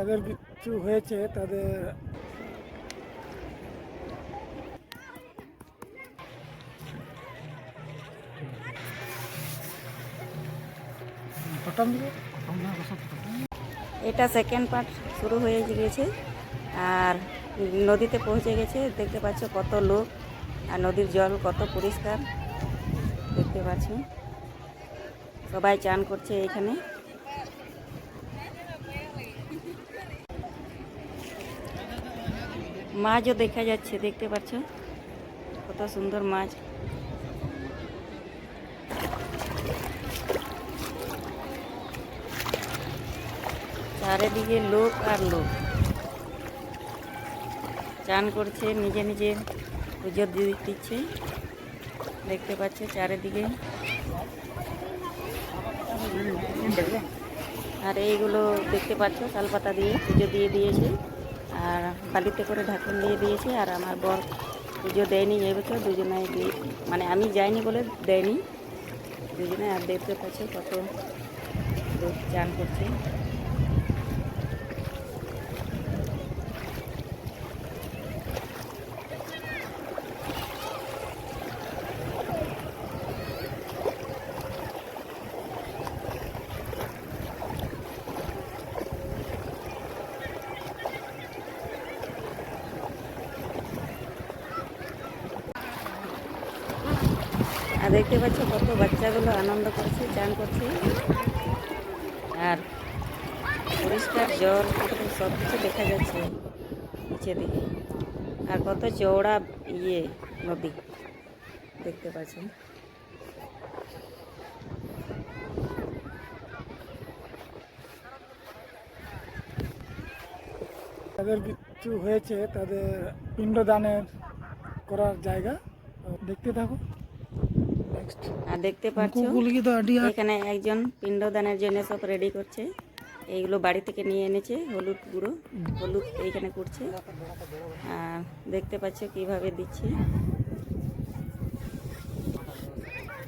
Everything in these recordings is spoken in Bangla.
তাদের মৃত্যু হয়েছে, তাদের এটা সেকেন্ড পার্ট শুরু হয়ে গিয়েছে আর নদীতে পৌঁছে গেছে। দেখতে পাচ্ছ কত লোক আর নদীর জল কত পরিষ্কার। দেখতে পাচ্ছ। সবাই চান করছে এখানে। মাছও দেখা যাচ্ছে, দেখতে পাচ্ছ? কত সুন্দর মাছ। চারিদিকে লোক আর লোক। চান করছে, নিজে নিজে পুজো দিচ্ছে। দেখতে পাচ্ছে চারিদিকে। আর এইগুলো দেখতে পাচ্ছ তালপাতা দিয়ে পুজো দিয়ে দিয়েছে। আর বালিতে করে ঢাকন দিয়ে দিয়েছি আর আমার বর পুজো দেয়নি এবছর দিয়ে মানে আমি যাইনি বলে দেয়নি। দুজনে আর দেখতে পাচ্ছে কত লোক চান করছে। আর দেখতে পাচ্ছ কত বাচ্চাগুলো আনন্দ করছে, চান করছে। আর পরিষ্কার জল সব কিছু দেখা যাচ্ছে নিচে দিকে। আর কত চওড়া ইয়ে নদী দেখতে পাচ্ছেন তাদের কিছু হয়েছে, তাদের পিণ্ডদানের করার জায়গা। দেখতে থাকো। আর দেখতে পাচ্ছ এখানে একজন পিণ্ডদানের জন্য সব রেডি করছে। এইগুলো বাড়ি থেকে নিয়ে এনেছে হলুদ গুঁড়ো হলুদ এইখানে করছে আর দেখতে পাচ্ছ কীভাবে দিচ্ছে।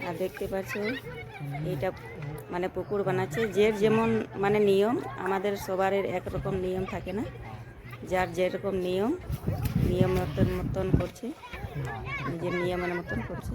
আর দেখতে পাচ্ছ এইটা মানে পুকুর বানাচ্ছে। যে যেমন মানে নিয়ম আমাদের সবার একরকম নিয়ম থাকে না। যার যেরকম নিয়ম নিয়ম মতন মতন করছে। নিজের নিয়মের মতন করছে।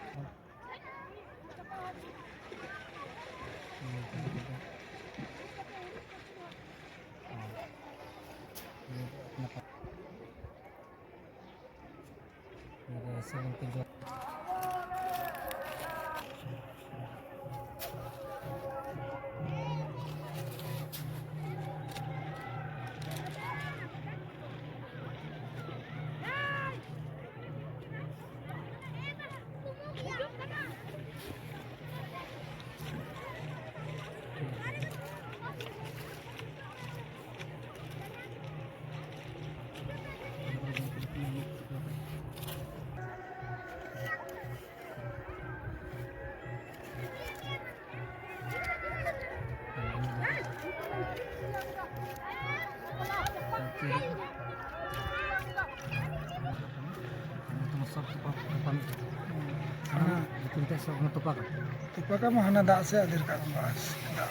Yeah, 17 seconds. Tepak kamu hanya tak sehat di dekat rumah. Tidak.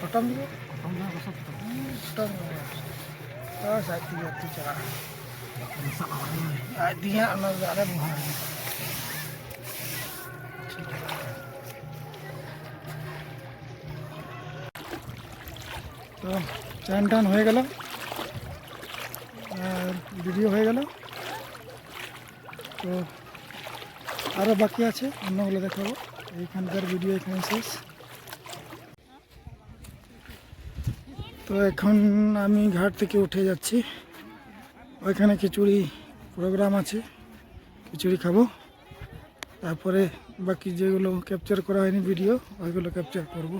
Potong dulu. Potong dulu. Potong dulu. Oh, saya tidak tahu. Tidak ada. Tidak ada yang. তো চান টান হয়ে গেল। আর ভিডিও হয়ে গেল। তো আরও বাকি আছে, অন্যগুলো দেখাবো। এইখানকার ভিডিও এখানে শেষ। তো এখন আমি ঘাট থেকে উঠে যাচ্ছি। ওইখানে খিচুড়ি প্রোগ্রাম আছে, খিচুড়ি খাব। তারপরে বাকি যেগুলো ক্যাপচার করা হয়নি ভিডিও ওইগুলো ক্যাপচার করব।